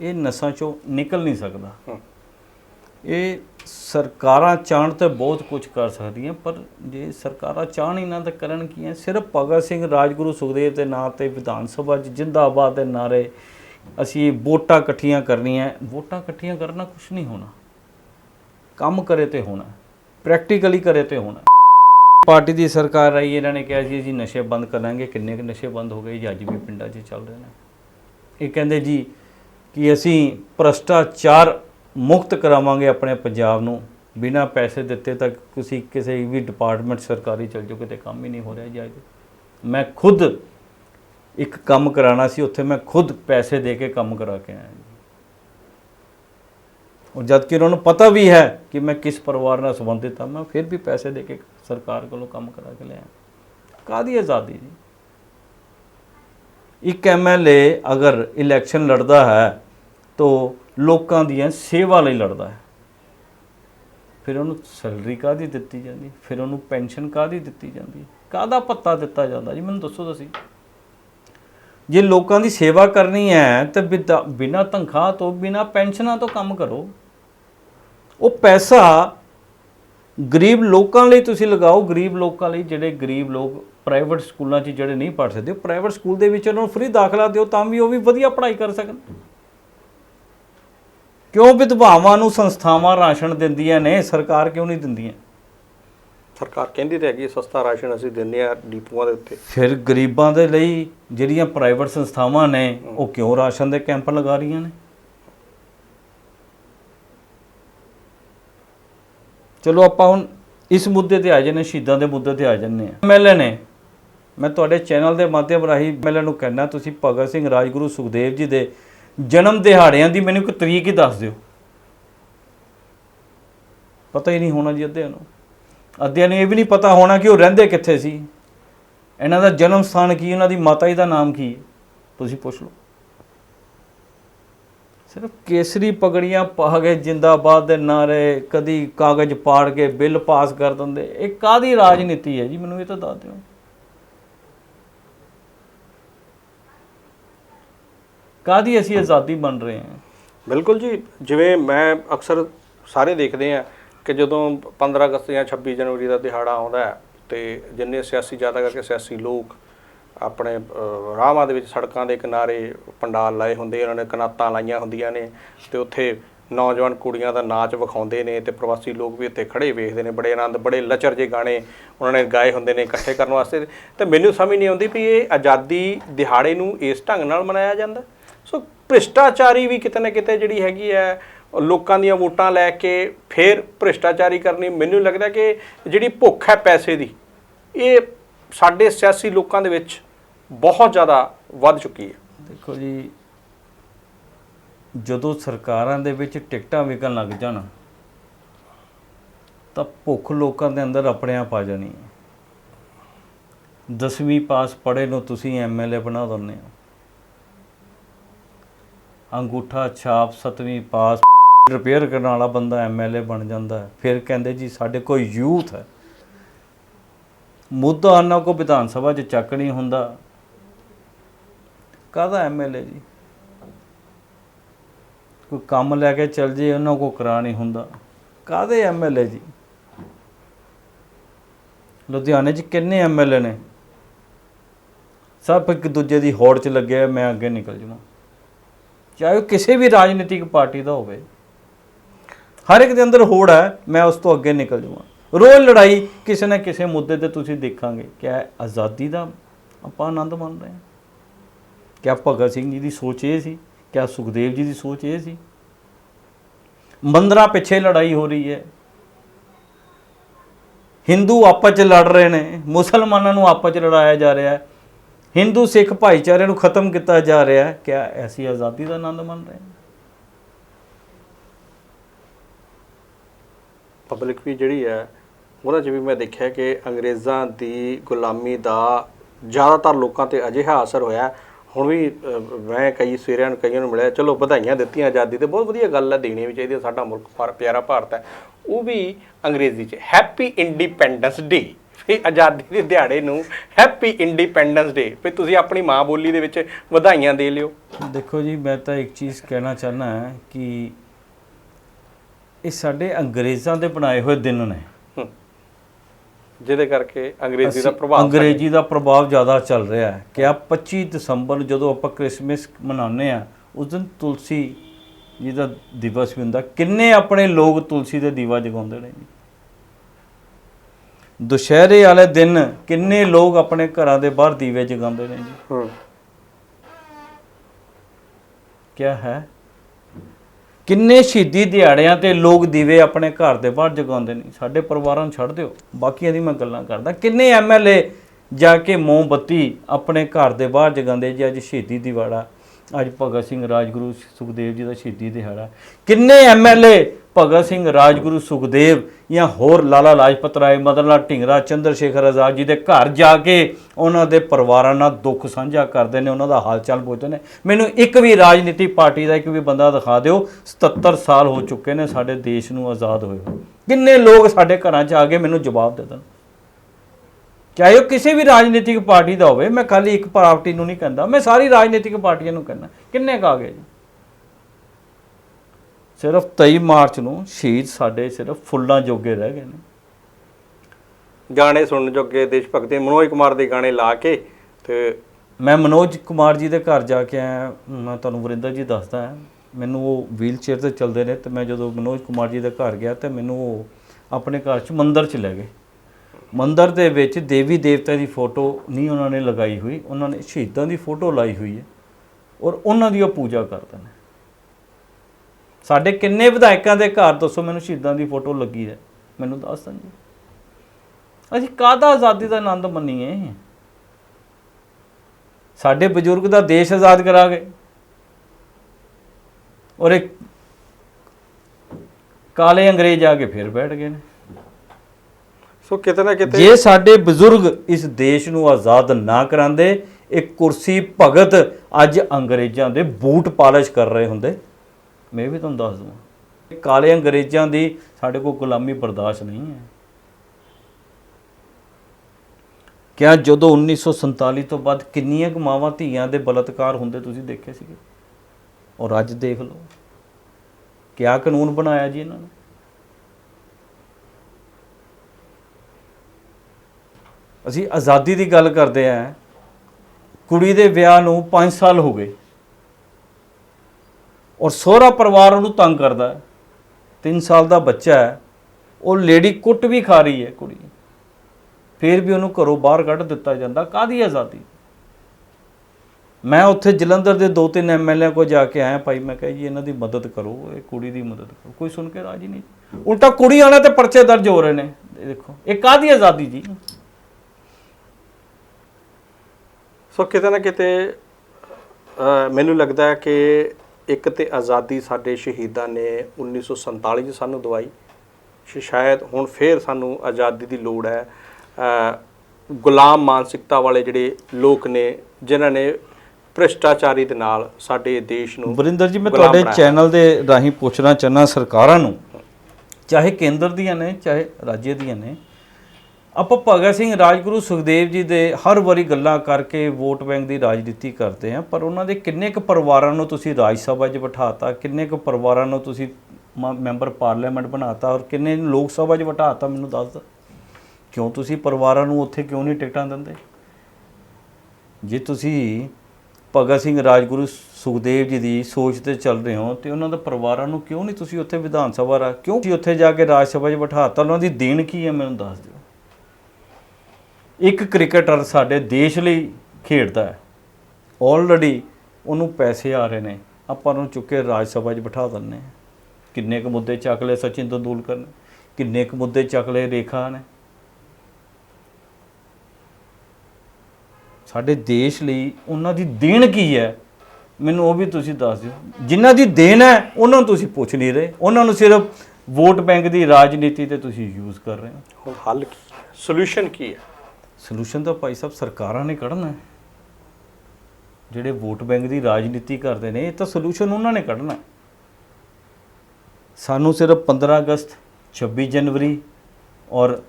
ਇਹ ਨਸਾਂ 'ਚੋਂ ਨਿਕਲ ਨਹੀਂ ਸਕਦਾ। ਇਹ ਸਰਕਾਰਾਂ ਚਾਹਣ ਤੇ ਬਹੁਤ ਕੁਝ ਕਰ ਸਕਦੀਆਂ, ਪਰ ਜੇ ਸਰਕਾਰਾਂ ਚਾਹਣ ਹੀ ਨਾ ਤਾਂ ਕਰਨ ਕੀ ਹੈ? ਸਿਰਫ ਭਗਤ ਸਿੰਘ ਰਾਜਗੁਰੂ ਸੁਖਦੇਵ ਦੇ ਨਾਂ ਤੇ ਵਿਧਾਨ ਸਭਾ 'ਚ ਜਿੰਦਾਬਾਦ ਦੇ ਨਾਰੇ ਅਸੀਂ ਵੋਟਾਂ ਇਕੱਠੀਆਂ ਕਰਨੀਆਂ। ਵੋਟਾਂ ਇਕੱਠੀਆਂ ਕਰਨਾ ਕੁਝ ਨਹੀਂ ਹੋਣਾ। ਕੰਮ ਕਰੇ ਤੇ ਹੋਣਾ। ਪ੍ਰੈਕਟੀਕਲੀ ਕਰੇ ਤੇ ਹੋਣਾ। ਪਾਰਟੀ ਦੀ ਸਰਕਾਰ ਆਈ, ਇਹਨਾਂ ਨੇ ਕਿਹਾ ਜੀ ਜੀ ਨਸ਼ੇ ਬੰਦ ਕਰਾਂਗੇ ਕਿੰਨੇ ਕੁ ਨਸ਼ੇ ਬੰਦ ਹੋ ਗਏ ਜੀ? ਅੱਜ ਵੀ ਪਿੰਡਾਂ 'ਚ ਚੱਲ ਰਹੇ ਨੇ। ਇਹ ਕਹਿੰਦੇ ਜੀ ਕਿ ਅਸੀਂ ਭ੍ਰਸ਼ਟਾਚਾਰ ਮੁਕਤ ਕਰਾਵਾਂਗੇ ਆਪਣੇ ਪੰਜਾਬ ਨੂੰ। ਬਿਨਾਂ ਪੈਸੇ ਦਿੱਤੇ ਤੱਕ ਤੁਸੀਂ ਕਿਸੇ ਵੀ ਡਿਪਾਰਟਮੈਂਟ ਸਰਕਾਰੀ ਚਲ ਜਾਓ, ਕਿਤੇ ਕੰਮ ਹੀ ਨਹੀਂ ਹੋ ਰਿਹਾ ਜੀ ਅੱਜ। ਮੈਂ ਖੁਦ ਇੱਕ ਕੰਮ ਕਰਾਉਣਾ ਸੀ, ਉੱਥੇ ਮੈਂ ਖੁਦ ਪੈਸੇ ਦੇ ਕੇ ਕੰਮ ਕਰਾ ਕੇ ਆਇਆ ਜੀ। ਔਰ ਜਦ ਕਿ ਉਹਨਾਂ ਨੂੰ ਪਤਾ ਵੀ ਹੈ ਕਿ ਮੈਂ ਕਿਸ ਪਰਿਵਾਰ ਨਾਲ ਸੰਬੰਧਿਤ ਹਾਂ, ਮੈਂ ਫਿਰ ਵੀ ਪੈਸੇ ਦੇ ਕੇ ਸਰਕਾਰ ਕੋਲੋਂ ਕੰਮ ਕਰਾ ਕੇ ਲਿਆ ਕਾਦੀ ਆਜ਼ਾਦੀ ਜੀ? ਇੱਕ ਐਮਐਲਏ ਅਗਰ ਇਲੈਕਸ਼ਨ ਲੜਦਾ ਹੈ, ਤਾਂ ਲੋਕਾਂ ਦੀਆਂ ਸੇਵਾ ਲਈ ਲੜਦਾ ਹੈ। ਫਿਰ ਉਹਨੂੰ ਸੈਲਰੀ ਕਾਦੀ ਦਿੱਤੀ ਜਾਂਦੀ? ਫਿਰ ਉਹਨੂੰ ਪੈਨਸ਼ਨ ਕਾਦੀ ਦਿੱਤੀ ਜਾਂਦੀ? ਕਾਹਦਾ ਪੱਤਾ ਦਿੱਤਾ ਜਾਂਦਾ? ਜੀ ਮੈਨੂੰ ਦੱਸੋ ਤੁਸੀਂ। ਜੇ ਲੋਕਾਂ ਦੀ ਸੇਵਾ ਕਰਨੀ ਹੈ, ਤੇ ਬਿਨਾ ਤਨਖਾਹ ਤੋਂ, ਬਿਨਾ ਪੈਨਸ਼ਨਾਂ ਤੋਂ ਕੰਮ ਕਰੋ। ਉਹ ਪੈਸਾ ਗਰੀਬ ਲੋਕਾਂ ਲਈ ਤੁਸੀਂ ਲਗਾਓ। ਗਰੀਬ ਲੋਕਾਂ ਲਈ ਜਿਹੜੇ ਗਰੀਬ ਲੋਕ ਪ੍ਰਾਈਵੇਟ ਸਕੂਲਾਂ 'ਚ ਜਿਹੜੇ ਨਹੀਂ ਪੜ੍ਹ ਸਕਦੇ ਪ੍ਰਾਈਵੇਟ ਸਕੂਲ ਦੇ ਵਿੱਚ ਉਹਨਾਂ ਨੂੰ ਫ੍ਰੀ ਦਾਖਲਾ ਦਿਓ ਤਾਂ ਵੀ ਉਹ ਵੀ ਵਧੀਆ ਪੜ੍ਹਾਈ ਕਰ ਸਕਣ। ਕਿਉਂ ਵਿਧਵਾਵਾਂ ਨੂੰ ਸੰਸਥਾਵਾਂ ਰਾਸ਼ਨ ਦਿੰਦੀਆਂ ਨੇ? ਸਰਕਾਰ ਕਿਉਂ ਨਹੀਂ ਦਿੰਦੀਆਂ? ਸਰਕਾਰ ਕਹਿੰਦੀ ਤੇ ਹੈਗੀ ਸਸਤਾ ਰਾਸ਼ਨ ਅਸੀਂ ਦਿੰਦੇ ਆ ਡੀਪੂਆਂ ਦੇ ਉੱਤੇ। ਫਿਰ ਗਰੀਬਾਂ ਦੇ ਲਈ ਜਿਹੜੀਆਂ ਪ੍ਰਾਈਵੇਟ ਸੰਸਥਾਵਾਂ ਨੇ ਉਹ ਕਿਉਂ ਰਾਸ਼ਨ ਦੇ ਕੈਂਪ ਲਗਾ ਰਹੀਆਂ ਨੇ? ਚਲੋ ਆਪਾਂ ਹੁਣ ਇਸ ਮੁੱਦੇ ਤੇ ਆ ਜਾਂਦੇ ਸ਼ਹੀਦਾਂ ਦੇ ਮੁੱਦੇ ਤੇ ਆ ਜਾਂਦੇ ਆ ਐਮਐਲਏ ਨੇ ਮੈਂ ਤੁਹਾਡੇ ਚੈਨਲ ਦੇ ਮਾਧਿਅਮ ਰਾਹੀਂ ਐਮਐਲਏ ਨੂੰ ਕਹਿਣਾ ਤੁਸੀਂ ਭਗਤ ਸਿੰਘ ਰਾਜਗੁਰੂ ਸੁਖਦੇਵ ਜੀ ਦੇ ਜਨਮ ਦਿਹਾੜਿਆਂ ਦੀ ਮੈਨੂੰ ਇੱਕ ਤਰੀਕ ਹੀ ਦੱਸ ਦਿਓ। ਪਤਾ ਹੀ ਨਹੀਂ ਹੋਣਾ ਜੀ ਅੱਧਿਆਂ ਨੂੰ। ਅੱਧਿਆਂ ਨੂੰ ਇਹ ਵੀ ਨਹੀਂ ਪਤਾ ਹੋਣਾ ਕਿ ਉਹ ਰਹਿੰਦੇ ਕਿੱਥੇ ਸੀ। ਇਹਨਾਂ ਦਾ ਜਨਮ ਸਥਾਨ ਕੀ ਉਹਨਾਂ ਦੀ ਮਾਤਾ ਜੀ ਦਾ ਨਾਮ ਕੀ ਤੁਸੀਂ ਪੁੱਛ ਲਓ। ਸਿਰਫ ਕੇਸਰੀ ਪਗੜੀਆਂ ਪਾ ਕੇ ਜਿੰਦਾਬਾਦ ਦੇ ਨਾਰੇ ਕਦੀ ਕਾਗਜ਼ ਪਾੜ ਕੇ ਬਿੱਲ ਪਾਸ ਕਰ ਦਿੰਦੇ। ਇਹ ਕਾਦੀ ਰਾਜਨੀਤੀ ਹੈ ਜੀ? ਮੈਨੂੰ ਇਹ ਤਾਂ ਦੱਸ ਦਿਓ। ਕਾਦੀ ਅਸੀਂ ਆਜ਼ਾਦੀ ਬਣ ਰਹੇ ਹਾਂ? ਬਿਲਕੁਲ ਜੀ। ਜਿਵੇਂ ਮੈਂ ਅਕਸਰ ਸਾਰੇ ਦੇਖਦੇ ਆ ਕਿ ਜਦੋਂ 15 ਅਗਸਤ ਜਾਂ 26 ਜਨਵਰੀ ਦਾ ਦਿਹਾੜਾ ਆਉਂਦਾ ਹੈ ਤੇ ਜਿੰਨੇ ਸਿਆਸੀ ਜ਼ਿਆਦਾ ਕਰਕੇ ਸਿਆਸੀ ਲੋਕ ਆਪਣੇ ਅਹ, ਰਾਹਾਂ ਦੇ ਵਿੱਚ ਸੜਕਾਂ ਦੇ ਕਿਨਾਰੇ ਪੰਡਾਲ ਲਾਏ ਹੁੰਦੇ ਉਹਨਾਂ ਨੇ ਕਨਾਤਾਂ ਲਾਈਆਂ ਹੁੰਦੀਆਂ ਨੇ ਤੇ ਉੱਥੇ ਨੌਜਵਾਨ ਕੁੜੀਆਂ ਦਾ ਨਾਚ ਵਿਖਾਉਂਦੇ ਨੇ ਤੇ ਪ੍ਰਵਾਸੀ ਲੋਕ ਵੀ ਇੱਥੇ ਖੜੇ ਵੇਖਦੇ ਨੇ ਬੜੇ ਆਨੰਦ ਬੜੇ ਲਚਰ ਜੇ ਗਾਣੇ ਉਹਨਾਂ ਨੇ ਗਾਏ ਹੁੰਦੇ ਨੇ ਇਕੱਠੇ ਕਰਨ ਵਾਸਤੇ ਤੇ ਮੈਨੂੰ ਸਮਝ ਨਹੀਂ ਆਉਂਦੀ ਵੀ ਇਹ ਆਜ਼ਾਦੀ ਦਿਹਾੜੇ ਨੂੰ ਇਸ ਢੰਗ ਨਾਲ ਮਨਾਇਆ ਜਾਂਦਾ। ਸੋ ਭ੍ਰਿਸ਼ਟਾਚਾਰੀ ਵੀ ਕਿਤੇ ਨਾ ਕਿਤੇ ਜਿਹੜੀ ਹੈਗੀ ਹੈ ਲੋਕਾਂ ਦੀਆਂ ਵੋਟਾਂ ਲੈ ਕੇ ਫਿਰ ਭ੍ਰਿਸ਼ਟਾਚਾਰੀ ਕਰਨੀ, ਮੈਨੂੰ ਲੱਗਦਾ ਕਿ ਜਿਹੜੀ ਭੁੱਖ ਹੈ ਪੈਸੇ ਦੀ, ਇਹ ਸਾਡੇ ਸਿਆਸੀ ਲੋਕਾਂ ਦੇ ਵਿੱਚ ਬਹੁਤ ਜ਼ਿਆਦਾ ਵੱਧ ਚੁੱਕੀ ਹੈ। ਦੇਖੋ ਜੀ, ਜਦੋਂ ਸਰਕਾਰਾਂ ਦੇ ਵਿੱਚ ਟਿਕਟਾਂ ਵਿਕਣ ਲੱਗ ਜਾਣ, ਤਾਂ ਭੁੱਖ ਲੋਕਾਂ ਦੇ ਅੰਦਰ ਆਪਣੇ ਆਪ ਆ ਜਾਣੀ ਹੈ। ਦਸਵੀਂ ਪਾਸ ਪੜ੍ਹੇ ਨੂੰ ਤੁਸੀਂ ਐਮਐਲਏ ਬਣਾ ਦਿੰਦੇ ਹੋ। ਅੰਗੂਠਾ ਛਾਪ ਸੱਤਵੀਂ ਪਾਸ ਰਿਪੇਅਰ ਕਰਨ ਵਾਲਾ ਬੰਦਾ ਐਮਐਲਏ ਬਣ ਜਾਂਦਾ ਹੈ। ਫਿਰ ਕਹਿੰਦੇ ਜੀ ਸਾਡੇ ਕੋਲ ਯੂਥ ਹੈ। ਮੁੱਦਾ ਉਹਨਾਂ ਕੋ ਵਿਧਾਨ ਸਭਾ 'ਚ ਚੱਕ ਨਹੀਂ ਹੁੰਦਾ। ਕਾਹਦਾ ਐਮਐਲਏ ਜੀ? ਕੋਈ ਕੰਮ ਲੈ ਕੇ ਚੱਲ ਜੇ, ਉਹਨਾਂ ਕੋ ਕਰਾ ਨਹੀਂ ਹੁੰਦਾ। ਕਾਹਦੇ ਐਮਐਲਏ ਜੀ? ਲੁਧਿਆਣੇ 'ਚ ਕਿੰਨੇ ਐਮਐਲਏ ਨੇ? ਸਭ ਇੱਕ ਦੂਜੇ ਦੀ ਹੋੜ 'ਚ ਲੱਗੇ ਮੈਂ ਅੱਗੇ ਨਿਕਲ ਜਾਵਾਂ ਚਾਹੇ ਉਹ ਕਿਸੇ ਵੀ ਰਾਜਨੀਤਿਕ ਪਾਰਟੀ ਦਾ ਹੋਵੇ, ਹਰ ਇੱਕ ਦੇ ਅੰਦਰ ਹੋੜ ਹੈ, ਮੈਂ ਉਸ ਤੋਂ ਅੱਗੇ ਨਿਕਲ ਜਾਵਾਂ ਰੋਜ਼ ਲੜਾਈ ਕਿਸੇ ਨਾ ਕਿਸੇ ਮੁੱਦੇ ਤੇ ਤੁਸੀਂ ਦੇਖਾਂਗੇ ਕਿਆ ਆਜ਼ਾਦੀ ਦਾ ਆਪਾਂ ਆਨੰਦ ਮਾਣ ਰਹੇ ਹਾਂ। ਕਿਆ ਭਗਤ ਸਿੰਘ ਜੀ ਦੀ ਸੋਚ ਇਹ ਸੀ ਕਿਆ ਸੁਖਦੇਵ ਜੀ ਦੀ ਸੋਚ ਇਹ ਸੀ। ਮੰਦਰਾਂ ਪਿੱਛੇ ਲੜਾਈ ਹੋ ਰਹੀ ਹੈ। ਹਿੰਦੂ ਆਪਸ 'ਚ ਲੜ ਰਹੇ ਨੇ, ਮੁਸਲਮਾਨਾਂ ਨੂੰ ਆਪਸ 'ਚ ਲੜਾਇਆ ਜਾ ਰਿਹਾ ਹੈ। ਹਿੰਦੂ ਸਿੱਖ ਭਾਈਚਾਰੇ ਨੂੰ ਖਤਮ ਕੀਤਾ ਜਾ ਰਿਹਾ ਹੈ, ਕਿਆ ਐਸੀ ਆਜ਼ਾਦੀ ਦਾ ਆਨੰਦ ਮੰਨ ਰਹੇ ਪਬਲਿਕ ਵੀ ਜਿਹੜੀ ਹੈ ਉਹਨਾਂ 'ਚ ਵੀ ਮੈਂ ਦੇਖਿਆ ਕਿ ਅੰਗਰੇਜ਼ਾਂ ਦੀ ਗੁਲਾਮੀ ਦਾ ਜ਼ਿਆਦਾਤਰ ਲੋਕਾਂ ਤੇ ਅਜਿਹਾ ਅਸਰ ਹੋਇਆ ਹੁਣ ਵੀ ਮੈਂ ਕਈ ਸਵੇਰਿਆਂ ਨੂੰ ਕਈਆਂ ਨੂੰ ਮਿਲਿਆ, ਚਲੋ ਵਧਾਈਆਂ ਦਿੱਤੀਆਂ ਆਜ਼ਾਦੀ ਤੇ ਬਹੁਤ ਵਧੀਆ ਗੱਲ ਹੈ ਦੇਣੀ ਵੀ ਚਾਹੀਦੀ ਸਾਡਾ ਮੁਲਕ ਪਰ- ਪਿਆਰਾ ਭਾਰਤ ਹੈ। ਉਹ ਵੀ ਅੰਗਰੇਜ਼ੀ 'ਚ ਹੈਪੀ ਇੰਡੀਪੈਂਡੈਂਸ ਡੇ ਵੀ ਆਜ਼ਾਦੀ ਦੇ ਦਿਹਾੜੇ ਨੂੰ ਹੈਪੀ ਇੰਡੀਪੈਂਡੈਂਸ ਡੇ ਵੀ ਤੁਸੀਂ ਆਪਣੀ ਮਾਂ ਬੋਲੀ ਦੇ ਵਿੱਚ ਵਧਾਈਆਂ ਦੇ ਲਿਓ। ਦੇਖੋ ਜੀ ਮੈਂ ਤਾਂ ਇੱਕ ਚੀਜ਼ ਕਹਿਣਾ ਚਾਹਨਾ ਹੈ ਕਿ ਇਹ ਸਾਡੇ ਅੰਗਰੇਜ਼ਾਂ ਦੇ ਬਣਾਏ ਹੋਏ ਦਿਨ ਨੇ। ਜਿਹਦੇ ਕਰਕੇ ਅੰਗਰੇਜ਼ੀ ਦਾ ਪ੍ਰਭਾਵ ਅੰਗਰੇਜ਼ੀ ਦਾ ਪ੍ਰਭਾਵ ਜ਼ਿਆਦਾ ਚੱਲ ਰਿਹਾ ਹੈ ਕਿ ਆ 25 ਦਸੰਬਰ ਨੂੰ ਜਦੋਂ ਆਪਾਂ ਕ੍ਰਿਸਮਸ ਮਨਾਉਂਦੇ ਆ ਉਸ ਦਿਨ ਤੁਲਸੀ ਜੀ ਦਾ ਦਿਵਸ ਵੀ ਹੁੰਦਾ। ਕਿੰਨੇ ਆਪਣੇ ਲੋਕ ਤੁਲਸੀ ਦੇ ਦੀਵਾ ਜਗਾਉਂਦੇ ਨੇ ਜੀ। ਦੁਸ਼ਹਿਰੇ ਵਾਲੇ ਦਿਨ ਕਿੰਨੇ ਲੋਕ ਆਪਣੇ ਘਰਾਂ ਦੇ ਬਾਹਰ ਦੀਵੇ ਜਗਾਉਂਦੇ ਨੇ ਜੀ। ਕਿਆ ਹੈ? ਕਿੰਨੇ ਸ਼ਹੀਦੀ ਦਿਹਾੜਿਆਂ ਤੇ ਲੋਕ ਦੀਵੇ ਆਪਣੇ ਘਰ ਦੇ ਬਾਹਰ ਜਗਾਉਂਦੇ ਨੇ। ਸਾਡੇ ਪਰਿਵਾਰਾਂ ਨੂੰ ਛੱਡ ਦਿਓ। ਬਾਕੀਆਂ ਦੀ ਮੈਂ ਗੱਲਾਂ ਕਰਦਾ। ਕਿੰਨੇ ਐਮਐਲਏ ਜਾ ਕੇ ਮੋਮਬੱਤੀ ਆਪਣੇ ਘਰ ਦੇ ਬਾਹਰ ਜਗਾਉਂਦੇ ਜੀ? ਅੱਜ ਸ਼ਹੀਦੀ ਦਿਹਾੜਾ ਅੱਜ ਭਗਤ ਸਿੰਘ ਰਾਜਗੁਰੂ ਸੁਖਦੇਵ ਜੀ ਦਾ ਸ਼ਹੀਦੀ ਦਿਹਾੜਾ। ਕਿੰਨੇ ਐਮਐਲਏ ਭਗਤ ਸਿੰਘ ਰਾਜਗੁਰੂ ਸੁਖਦੇਵ ਜਾਂ ਹੋਰ ਲਾਲਾ ਲਾਜਪਤ ਰਾਏ ਮਦਨ ਲਾਲ ਢਿੰਗਰਾ, ਚੰਦਰ ਸ਼ੇਖਰ ਆਜ਼ਾਦ ਜੀ ਦੇ ਘਰ ਜਾ ਕੇ ਉਹਨਾਂ ਦੇ ਪਰਿਵਾਰਾਂ ਨਾਲ ਦੁੱਖ ਸਾਂਝਾ ਕਰਦੇ ਨੇ, ਉਹਨਾਂ ਦਾ ਹਾਲ ਚਾਲ ਪੁੱਛਦੇ ਨੇ। ਮੈਨੂੰ ਇੱਕ ਵੀ ਰਾਜਨੀਤੀ ਪਾਰਟੀ ਦਾ ਇੱਕ ਵੀ ਬੰਦਾ ਦਿਖਾ ਦਿਓ 77 ਸਾਲ ਹੋ ਚੁੱਕੇ ਨੇ ਸਾਡੇ ਦੇਸ਼ ਨੂੰ ਆਜ਼ਾਦ ਹੋਏ ਹੋਏ। ਕਿੰਨੇ ਲੋਕ ਸਾਡੇ ਘਰਾਂ 'ਚ ਆ ਕੇ ਮੈਨੂੰ ਜਵਾਬ ਦੇ ਦੇਣ। ਚਾਹੇ ਉਹ ਕਿਸੇ ਵੀ ਰਾਜਨੀਤਿਕ ਪਾਰਟੀ ਦਾ ਹੋਵੇ ਮੈਂ ਖਾਲੀ ਇੱਕ ਪਾਰਟੀ ਨੂੰ ਨਹੀਂ ਕਹਿੰਦਾ ਮੈਂ ਸਾਰੀ ਰਾਜਨੀਤਿਕ ਪਾਰਟੀਆਂ ਨੂੰ ਕਹਿੰਦਾ। ਕਿੰਨੇ ਕੁ ਗਏ ਜੀ? ਸਿਰਫ 23 ਮਾਰਚ ਨੂੰ ਸ਼ਹੀਦ ਸਾਡੇ ਸਿਰਫ ਫੁੱਲਾਂ ਜੋਗੇ ਰਹਿ ਗਏ ਨੇ। ਗਾਣੇ ਸੁਣਨ ਜੋਗੇ ਦੇਸ਼ ਭਗਤੀ ਮਨੋਜ ਕੁਮਾਰ ਦੇ ਗਾਣੇ ਲਾ ਕੇ ਤੇ ਮੈਂ ਮਨੋਜ ਕੁਮਾਰ ਜੀ ਦੇ ਘਰ ਜਾ ਕੇ ਆਇਆ ਮੈਂ ਤੁਹਾਨੂੰ ਵਰਿੰਦਰ ਜੀ ਦੱਸਦਾ ਮੈਨੂੰ ਉਹ ਵੀਲ ਚੇਅਰ ਤੇ ਚੱਲਦੇ ਨੇ ਤੇ ਮੈਂ ਜਦੋਂ ਮਨੋਜ ਕੁਮਾਰ ਜੀ ਦੇ ਘਰ ਗਿਆ ਤੇ ਮੈਨੂੰ ਉਹ ਆਪਣੇ ਘਰ 'ਚ ਮੰਦਿਰ 'ਚ ਲੈ ਗਏ। ਮੰਦਰ ਦੇ ਵਿੱਚ ਦੇਵੀ ਦੇਵਤਾ ਦੀ ਫੋਟੋ ਨਹੀਂ ਉਹਨਾਂ ਨੇ ਲਗਾਈ ਹੋਈ, ਉਹਨਾਂ ਨੇ ਸ਼ਹੀਦਾਂ ਦੀ ਫੋਟੋ ਲਾਈ ਹੋਈ ਹੈ ਔਰ ਉਹਨਾਂ ਦੀ ਉਹ ਪੂਜਾ ਕਰਦੇ ਨੇ। ਸਾਡੇ ਕਿੰਨੇ ਵਿਧਾਇਕਾਂ ਦੇ ਘਰ ਦੱਸੋ ਮੈਨੂੰ ਸ਼ਹੀਦਾਂ ਦੀ ਫੋਟੋ ਲੱਗੀ ਹੈ, ਮੈਨੂੰ ਦੱਸ ਦਿਓ ਜੀ। ਅਸੀਂ ਕਾਹਦਾ ਆਜ਼ਾਦੀ ਦਾ ਆਨੰਦ ਮੰਨੀਏ? ਸਾਡੇ ਬਜ਼ੁਰਗ ਦਾ ਦੇਸ਼ ਆਜ਼ਾਦ ਕਰਾ ਗਏ। ਔਰ ਇੱਕ ਕਾਲੇ ਅੰਗਰੇਜ਼ ਆ ਕੇ ਫਿਰ ਬੈਠ ਗਏ ਨੇ। ਸੋ ਕਿਤੇ ਨਾ ਕਿਤੇ ਜੇ ਸਾਡੇ ਬਜ਼ੁਰਗ ਇਸ ਦੇਸ਼ ਨੂੰ ਆਜ਼ਾਦ ਨਾ ਕਰਾਂਦੇ, ਇੱਕ ਕੁਰਸੀ ਭਗਤ ਅੱਜ ਅੰਗਰੇਜ਼ਾਂ ਦੇ ਬੂਟ ਪਾਲਿਸ਼ ਕਰ ਰਹੇ ਹੁੰਦੇ, ਮੈਂ ਵੀ ਤੁਹਾਨੂੰ ਦੱਸ ਦਵਾਂ। ਕਾਲੇ ਅੰਗਰੇਜ਼ਾਂ ਦੀ ਸਾਡੇ ਕੋਲ ਗੁਲਾਮੀ ਬਰਦਾਸ਼ਤ ਨਹੀਂ ਹੈ। ਕਿਆ ਜਦੋਂ 1947 ਤੋਂ ਬਾਅਦ ਕਿੰਨੀਆਂ ਕੁ ਮਾਵਾਂ ਧੀਆਂ ਦੇ ਬਲਤਕਾਰ ਹੁੰਦੇ ਤੁਸੀਂ ਦੇਖੇ ਸੀਗੇ? ਔਰ ਅੱਜ ਦੇਖ ਲਓ। ਕਿਆ ਕਾਨੂੰਨ ਬਣਾਇਆ ਜੀ ਇਹਨਾਂ ਨੇ? ਅਸੀਂ ਆਜ਼ਾਦੀ ਦੀ ਗੱਲ ਕਰਦੇ ਆਂ, ਕੁੜੀ ਦੇ ਵਿਆਹ ਨੂੰ 5 ਸਾਲ ਹੋ ਗਏ। ਔਰ ਸਹੁਰਾ ਪਰਿਵਾਰ ਉਹਨੂੰ ਤੰਗ ਕਰਦਾ ਹੈ। 3 ਸਾਲ ਦਾ ਬੱਚਾ ਹੈ, ਉਹ ਲੇਡੀ ਕੁੱਟ ਵੀ ਖਾ ਰਹੀ ਹੈ ਕੁੜੀ ਫਿਰ ਵੀ ਉਹਨੂੰ ਘਰੋਂ ਬਾਹਰ ਕੱਢ ਦਿੱਤਾ ਜਾਂਦਾ ਕਾਦੀ ਆਜ਼ਾਦੀ? ਮੈਂ ਉੱਥੇ ਜਲੰਧਰ ਦੇ ਦੋ ਤਿੰਨ ਐਮਐਲਏ ਕੋ ਜਾ ਕੇ ਆਇਆ, ਭਾਈ ਮੈਂ ਕਿਹਾ ਜੀ ਇਹਨਾਂ ਦੀ ਮਦਦ ਕਰੋ, ਇਹ ਕੁੜੀ ਦੀ ਮਦਦ ਕਰੋ। ਕੋਈ ਸੁਣ ਕੇ ਰਾਜੀ ਨਹੀਂ? ਉਲਟਾ ਕੁੜੀ ਆਣਾ ਤੇ ਪਰਚੇ ਦਰਜ ਹੋ ਰਹੇ ਨੇ ਦੇਖੋ। ਇਹ ਕਾਦੀ ਆਜ਼ਾਦੀ ਜੀ? ਸੋ ਕਿਤੇ ਨਾ ਕਿਤੇ ਮੈਨੂੰ ਲੱਗਦਾ ਹੈ ਕਿ ਇੱਕ ਤੇ ਆਜ਼ਾਦੀ ਸਾਡੇ ਸ਼ਹੀਦਾਂ ਨੇ 1947 ਚ ਸਾਨੂੰ ਦਵਾਈ ਸ਼ਾਇਦ ਹੁਣ ਫੇਰ ਸਾਨੂੰ ਆਜ਼ਾਦੀ ਦੀ ਲੋੜ ਹੈ ਗੁਲਾਮ ਮਾਨਸਿਕਤਾ ਵਾਲੇ ਜਿਹੜੇ ਲੋਕ ਨੇ ਜਿਨ੍ਹਾਂ ਨੇ ਭ੍ਰਿਸ਼ਟਾਚਾਰੀ ਦੇ ਨਾਲ ਸਾਡੇ ਦੇਸ਼ ਨੂੰ ਵਰਿੰਦਰ ਜੀ ਮੈਂ ਤੁਹਾਡੇ। ਚੈਨਲ ਦੇ ਰਾਹੀਂ ਪੁੱਛਣਾ ਚਾਹਨਾ ਸਰਕਾਰਾਂ ਨੂੰ ਚਾਹੇ ਕੇਂਦਰ ਦੀਆਂ ਨੇ ਚਾਹੇ ਰਾਜ ਦੀਆਂ ਨੇ ਆਪਾਂ ਭਗਤ ਸਿੰਘ, ਰਾਜਗੁਰੂ ਸੁਖਦੇਵ ਜੀ ਦੇ ਹਰ ਵਾਰੀ ਗੱਲਾਂ ਕਰਕੇ ਵੋਟ ਬੈਂਕ ਦੀ ਰਾਜਨੀਤੀ ਕਰਦੇ ਆ, ਪਰ ਉਹਨਾਂ ਦੇ ਕਿੰਨੇ ਕੁ ਪਰਿਵਾਰਾਂ ਨੂੰ ਤੁਸੀਂ ਰਾਜ ਸਭਾ 'ਚ ਬਿਠਾਤਾ, ਕਿੰਨੇ ਕੁ ਪਰਿਵਾਰਾਂ ਨੂੰ ਤੁਸੀਂ ਮ- ਮੈਂਬਰ ਪਾਰਲੀਮੈਂਟ ਬਣਾਤਾ ਔਰ ਕਿੰਨੇ ਨੂੰ ਲੋਕ ਸਭਾ 'ਚ ਬਿਠਾਤਾ ਮੈਨੂੰ ਦੱਸ ਦਿਓ। ਕਿਉਂ ਤੁਸੀਂ ਪਰਿਵਾਰਾਂ ਨੂੰ ਉੱਥੇ ਕਿਉਂ ਨਹੀਂ ਟਿਕਟਾਂ ਦਿੰਦੇ? ਜੇ ਤੁਸੀਂ ਭਗਤ ਸਿੰਘ, ਰਾਜਗੁਰੂ ਸੁਖਦੇਵ ਜੀ ਦੀ ਸੋਚ ਤੇ ਚੱਲ ਰਹੇ ਹੋ, ਤੇ ਉਹਨਾਂ ਦੇ ਪਰਿਵਾਰਾਂ ਨੂੰ ਕਿਉਂ ਨਹੀਂ ਤੁਸੀਂ ਉੱਥੇ ਵਿਧਾਨ ਸਭਾ ਰਾ ਕਿਉਂ ਤੁਸੀਂ ਉੱਥੇ ਜਾ ਕੇ ਰਾਜ ਸਭਾ 'ਚ ਬਿਠਾਤਾ? ਉਹਨਾਂ ਦੀ ਦੇਣ ਕੀ ਹੈ ਮੈਨੂੰ ਦੱਸ ਦਿਓ। ਇੱਕ ਕ੍ਰਿਕਟਰ ਸਾਡੇ ਦੇਸ਼ ਲਈ ਖੇਡਦਾ ਹੈ। ਆਲਰੇਡੀ ਉਹਨੂੰ ਪੈਸੇ ਆ ਰਹੇ ਨੇ। ਆਪਾਂ ਉਹਨੂੰ ਚੁੱਕ ਕੇ ਰਾਜ ਸਭਾ 'ਚ ਬਿਠਾ ਦਿੰਦੇ ਹਾਂ। ਕਿੰਨੇ ਕੁ ਮੁੱਦੇ ਚੱਕ ਲਏ ਸਚਿਨ ਤੰਦੂਲਕਰ ਨੇ। ਕਿੰਨੇ ਕੁ ਮੁੱਦੇ ਚੱਕ ਲਏ ਰੇਖਾ ਨੇ। ਸਾਡੇ ਦੇਸ਼ ਲਈ ਉਹਨਾਂ ਦੀ ਦੇਣ ਕੀ ਹੈ? ਮੈਨੂੰ ਉਹ ਵੀ ਤੁਸੀਂ ਦੱਸ ਦਿਓ। ਜਿਨ੍ਹਾਂ ਦੀ ਦੇਣ ਹੈ, ਉਹਨਾਂ ਨੂੰ ਤੁਸੀਂ ਪੁੱਛ ਨਹੀਂ ਰਹੇ। ਉਹਨਾਂ ਨੂੰ ਸਿਰਫ ਵੋਟ ਬੈਂਕ ਦੀ ਰਾਜਨੀਤੀ ਤੇ ਤੁਸੀਂ ਯੂਜ਼ ਕਰ ਰਹੇ ਹੋ। ਹੱਲ ਕੀ? ਸੋਲੂਸ਼ਨ ਕੀ ਹੈ? ਸੋਲੂਸ਼ਨ ਤਾਂ ਭਾਈ ਸਾਹਿਬ ਸਰਕਾਰਾਂ ਨੇ ਕੱਢਣਾ ਹੈ। ਜਿਹੜੇ ਵੋਟ ਬੈਂਕ ਦੀ ਰਾਜਨੀਤੀ ਕਰਦੇ ਨੇ, ਇਹ ਤਾਂ ਸੋਲੂਸ਼ਨ ਉਹਨਾਂ ਨੇ ਕੱਢਣਾ ਸਾਨੂੰ ਸਿਰਫ 15 ਅਗਸਤ 26 ਜਨਵਰੀ ਔਰ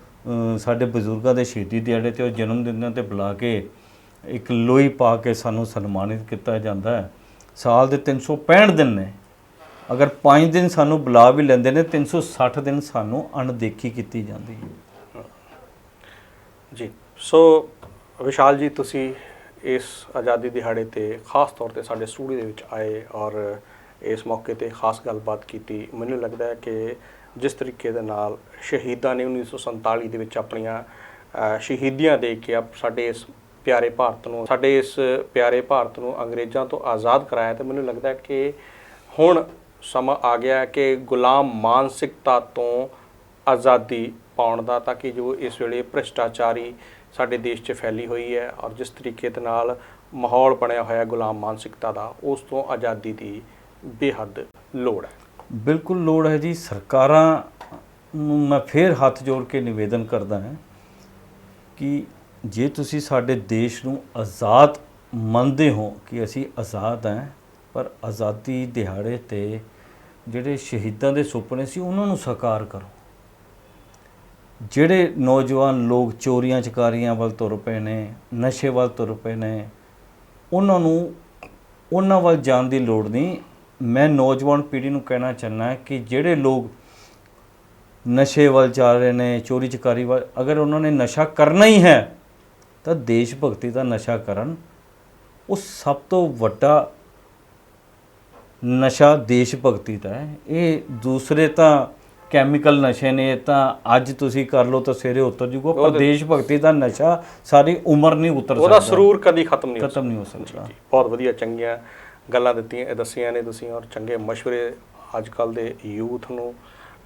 ਸਾਡੇ ਬਜ਼ੁਰਗਾਂ ਦੇ ਸ਼ਹੀਦੀ ਦਿਹਾੜੇ ਤੇ ਉਹ ਜਨਮ ਦਿਨਾਂ ਤੇ ਬੁਲਾ ਕੇ ਇੱਕ ਲੋਈ ਪਾ ਕੇ ਸਾਨੂੰ ਸਨਮਾਨਿਤ ਕੀਤਾ ਜਾਂਦਾ ਹੈ। ਸਾਲ ਦੇ 365 ਦਿਨ ਨੇ। ਅਗਰ 5 ਦਿਨ ਸਾਨੂੰ ਬੁਲਾ ਵੀ ਲੈਂਦੇ ਨੇ 360 ਦਿਨ ਸਾਨੂੰ ਅਣਦੇਖੀ ਕੀਤੀ ਜਾਂਦੀ ਹੈ। ਜੀ। ਸੋ ਵਿਸ਼ਾਲ ਜੀ, ਤੁਸੀਂ ਇਸ ਆਜ਼ਾਦੀ ਦਿਹਾੜੇ ਤੇ ਖਾਸ ਤੌਰ ਤੇ ਸਾਡੇ ਸਟੂਡੀਓ ਦੇ ਵਿੱਚ ਆਏ ਔਰ ਇਸ ਮੌਕੇ ਤੇ ਖਾਸ ਗੱਲਬਾਤ ਕੀਤੀ। ਮੈਨੂੰ ਲੱਗਦਾ ਹੈ ਕਿ ਜਿਸ ਤਰੀਕੇ ਦੇ ਨਾਲ ਸ਼ਹੀਦਾਂ ਨੇ 1947 ਦੇ ਵਿੱਚ ਆਪਣੀਆਂ ਸ਼ਹੀਦੀਆਂ ਦੇ ਕੇ ਆਪ ਸਾਡੇ ਇਸ ਪਿਆਰੇ ਭਾਰਤ ਨੂੰ, ਸਾਡੇ ਇਸ ਪਿਆਰੇ ਭਾਰਤ ਨੂੰ ਅੰਗਰੇਜ਼ਾਂ ਤੋਂ ਆਜ਼ਾਦ ਕਰਾਇਆ ਤੇ ਮੈਨੂੰ ਲੱਗਦਾ ਹੈ ਕਿ ਹੁਣ ਸਮਾਂ ਆ ਗਿਆ ਹੈ ਕਿ ਗੁਲਾਮ ਮਾਨਸਿਕਤਾ ਤੋਂ ਆਜ਼ਾਦੀ ਪਾਉਣ ਦਾ, ਤਾਂ ਕਿ ਜੋ ਇਸ ਵੇਲੇ ਭ੍ਰਿਸ਼ਟਾਚਾਰੀ ਸਾਡੇ ਦੇਸ਼ 'ਚ ਫੈਲੀ ਹੋਈ ਹੈ ਔਰ ਜਿਸ ਤਰੀਕੇ ਦੇ ਨਾਲ ਮਾਹੌਲ ਬਣਿਆ ਹੋਇਆ ਗੁਲਾਮ ਮਾਨਸਿਕਤਾ ਦਾ, ਉਸ ਤੋਂ ਆਜ਼ਾਦੀ ਦੀ ਬੇਹੱਦ ਲੋੜ ਹੈ। ਬਿਲਕੁਲ ਲੋੜ ਹੈ ਜੀ। ਸਰਕਾਰਾਂ ਨੂੰ ਮੈਂ ਫੇਰ ਹੱਥ ਜੋੜ ਕੇ ਨਿਵੇਦਨ ਕਰਦਾ ਹਾਂ ਕਿ ਜੇ ਤੁਸੀਂ ਸਾਡੇ ਦੇਸ਼ ਨੂੰ ਆਜ਼ਾਦ ਮੰਨਦੇ ਹੋ ਕਿ ਅਸੀਂ ਆਜ਼ਾਦ ਹਾਂ, ਪਰ ਆਜ਼ਾਦੀ ਦਿਹਾੜੇ ਤੇ ਜਿਹੜੇ ਸ਼ਹੀਦਾਂ ਦੇ ਸੁਪਨੇ ਸੀ ਉਹਨਾਂ ਨੂੰ ਸਾਕਾਰ ਕਰੋ। ਜਿਹੜੇ ਨੌਜਵਾਨ ਲੋਕ ਚੋਰੀਆਂ ਚਕਾਰੀਆਂ ਵੱਲ ਤੁਰ ਪਏ ਨੇ, ਨਸ਼ੇ ਵੱਲ ਤੁਰ ਪਏ ਨੇ, ਉਹਨਾਂ ਨੂੰ, ਉਹਨਾਂ ਵੱਲ ਜਾਣ ਦੀ ਲੋੜ ਨਹੀਂ। ਮੈਂ ਨੌਜਵਾਨ ਪੀੜ੍ਹੀ ਨੂੰ ਕਹਿਣਾ ਚਾਹੁੰਦਾ ਕਿ ਜਿਹੜੇ ਲੋਕ ਨਸ਼ੇ ਵੱਲ ਜਾ ਰਹੇ ਨੇ, ਚੋਰੀ ਚਕਾਰੀ ਵੱਲ, ਅਗਰ ਉਹਨਾਂ ਨੇ ਨਸ਼ਾ ਕਰਨਾ ਹੀ ਹੈ, ਤਾਂ ਦੇਸ਼ ਭਗਤੀ ਦਾ ਨਸ਼ਾ ਕਰਨ। ਉਹ ਸਭ ਤੋਂ ਵੱਡਾ ਨਸ਼ਾ ਦੇਸ਼ ਭਗਤੀ ਦਾ ਹੈ। ਇਹ ਦੂਸਰੇ ਤਾਂ ਕੈਮੀਕਲ ਨਸ਼ੇ ਨੇ ਤਾਂ ਅੱਜ ਤੁਸੀਂ ਕਰ ਲਓ ਤਾਂ ਸਵੇਰੇ ਉਤਰ ਜੂਗਾ ਪਰ ਉਹਦੇ- ਦੇਸ਼ ਭਗਤੀ ਦਾ ਨਸ਼ਾ ਸਾਰੀ ਉਮਰ ਨਹੀਂ ਉਤਰ ਉਹਦਾ ਸਕਦਾ ਸਰੂਰ ਕਦੀ ਖਤਮ ਨਹੀਂ ਖਤਮ ਨਹੀਂ ਹੋ ਸਕਦਾ। ਬਹੁਤ ਵਧੀਆ ਚੰਗੀਆਂ ਗੱਲਾਂ ਦਿੱਤੀਆਂ ਦੱਸੀਆਂ ਨੇ ਤੁਸੀਂ ਔਰ ਚੰਗੇ ਮਸ਼ਵਰੇ ਅੱਜ ਕੱਲ ਦੇ ਯੂਥ ਨੂੰ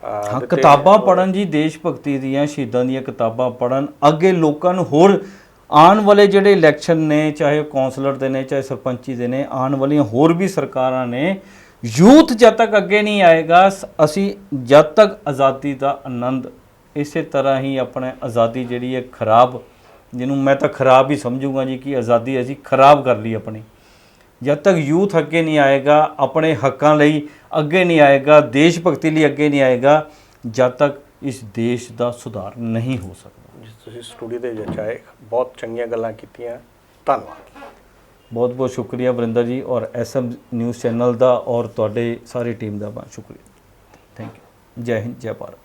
ਹਾਂ। ਕਿਤਾਬਾਂ ਪੜਨ ਜੀ ਦੇਸ਼ ਭਗਤੀ ਦੀਆਂ ਸ਼ਹੀਦਾਂ ਦੀਆਂ ਕਿਤਾਬਾਂ ਪੜਨ ਅੱਗੇ ਲੋਕਾਂ ਨੂੰ ਹੋਰ ਆਉਣ ਵਾਲੇ ਜਿਹੜੇ ਇਲੈਕਸ਼ਨ ਨੇ ਚਾਹੇ ਕੌਂਸਲਰ ਦੇ ਨੇ ਚਾਹੇ ਸਰਪੰਚੀ ਦੇ ਨੇ ਆਉਣ ਵਾਲੀਆਂ ਹੋਰ ਵੀ ਸਰਕਾਰਾਂ ਨੇ ਯੂਥ ਜਦ ਤੱਕ ਅੱਗੇ ਨਹੀਂ ਆਏਗਾ, ਸ- ਅਸੀਂ ਜਦ ਤੱਕ ਆਜ਼ਾਦੀ ਦਾ ਆਨੰਦ ਇਸੇ ਤਰ੍ਹਾਂ ਹੀ ਆਪਣੇ ਆਜ਼ਾਦੀ ਜਿਹੜੀ ਹੈ ਖਰਾਬ, ਜਿਹਨੂੰ ਮੈਂ ਤਾਂ ਖਰਾਬ ਹੀ ਸਮਝੂਗਾ ਜੀ ਕਿ ਆਜ਼ਾਦੀ ਅਸੀਂ ਖਰਾਬ ਕਰ ਲਈ ਆਪਣੀ। ਜਦ ਤੱਕ ਯੂਥ ਅੱਗੇ ਨਹੀਂ ਆਏਗਾ, ਆਪਣੇ ਹੱਕਾਂ ਲਈ ਅੱਗੇ ਨਹੀਂ ਆਏਗਾ, ਦੇਸ਼ ਭਗਤੀ ਲਈ ਅੱਗੇ ਨਹੀਂ ਆਏਗਾ, ਜਦ ਤੱਕ ਇਸ ਦੇਸ਼ ਦਾ ਸੁਧਾਰ ਨਹੀਂ ਹੋ ਸਕਦਾ। ਜਿਸ ਤੁਸੀਂ ਸਟੂਡੀਓ ਦੇ ਵਿੱਚ ਆਏ, ਬਹੁਤ ਚੰਗੀਆਂ ਗੱਲਾਂ ਕੀਤੀਆਂ। ਧੰਨਵਾਦ। ਬਹੁਤ ਬਹੁਤ ਸ਼ੁਕਰੀਆ ਵਰਿੰਦਰ ਜੀ ਔਰ ਐਸਐਮ ਨਿਊਜ਼ ਚੈਨਲ ਦਾ ਔਰ ਤੁਹਾਡੇ ਸਾਰੀ ਟੀਮ ਦਾ ਬਹੁਤ ਸ਼ੁਕਰੀਆ। ਥੈਂਕ ਯੂ ਜੈ ਹਿੰਦ, ਜੈ ਭਾਰਤ।